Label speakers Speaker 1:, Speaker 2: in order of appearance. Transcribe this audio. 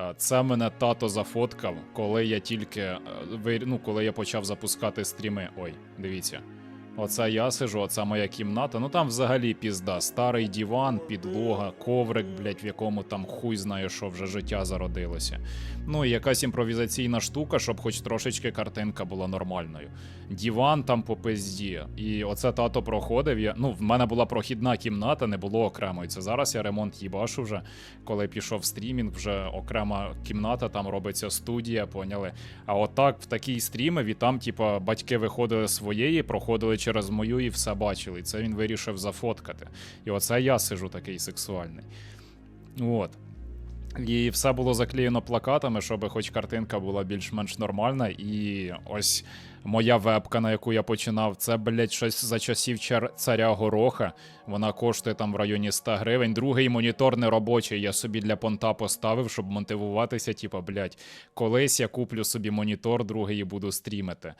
Speaker 1: Е, Це мене тато зафоткав, коли я тільки е, ну, коли я почав запускати стріми. Ой, дивіться. Оце я сижу, оце моя кімната. Ну там взагалі пізда. Старий диван, підлога, коврик, блять, в якому там хуй знає, що вже життя зародилося. Ну і якась імпровізаційна штука, щоб хоч трошечки картинка була нормальною. Діван там по пизді. І оце тато проходив. Я, ну, в мене була прохідна кімната, не було окремої. Це зараз я ремонт їбашу вже. Коли пішов стрімінг, вже окрема кімната, там робиться студія, поняли. А отак в такій стрімові там, типа, батьки виходили з своєї, проходили через мою і все бачили. І це він вирішив зафоткати. І оце я сижу такий сексуальний. От. І все було заклеєно плакатами, щоб хоч картинка була більш-менш нормальна. І ось моя вебка, на яку я починав, це, блять, щось за часів царя Гороха. Вона коштує там в районі 100 гривень. Другий монітор не робочий. Я собі для понта поставив, щоб мотивуватися. Типа, блять, колись я куплю собі монітор, другий і буду стрімити.